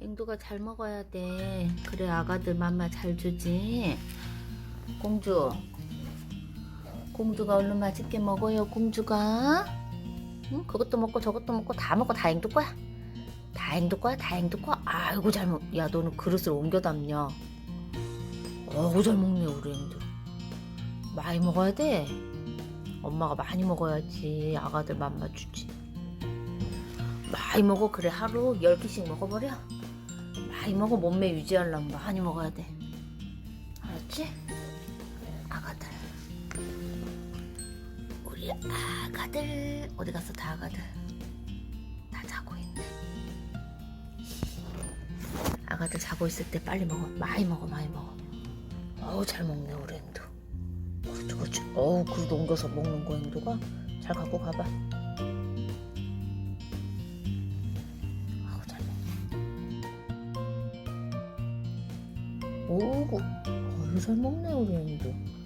앵두가 잘 먹어야 돼. 그래 아가들 맘마 잘 주지. 공주. 공주가 얼른 맛있게 먹어요, 공주가. 응? 그것도 먹고 저것도 먹고 다 먹고 다 앵두 거야. 다 앵두 거야, 다 앵두 거야. 아이고 잘 먹. 야 너는 그릇을 옮겨 담냐? 어우 잘 먹네 우리 앵두. 많이 먹어야 돼. 엄마가 많이 먹어야지 아가들 맘마 주지. 많이 먹어 그래 하루 10개씩 먹어버려 많 이 먹어 몸매 유지하려면 많이 먹어야 돼. 알았지? 아가들. 우리 아가들. 어디 갔어? 다 아가들. 다 자고 있네. 아가들 자고 있을 때 빨리 먹어. 많이 먹어 많이 먹어. 어우 잘 먹네 우리 엔도 그렇지 그렇지 어우 그릇 옮겨서 먹는 거 엔도가 잘 갖고 가봐 오구, 잘 먹네 우리 애도.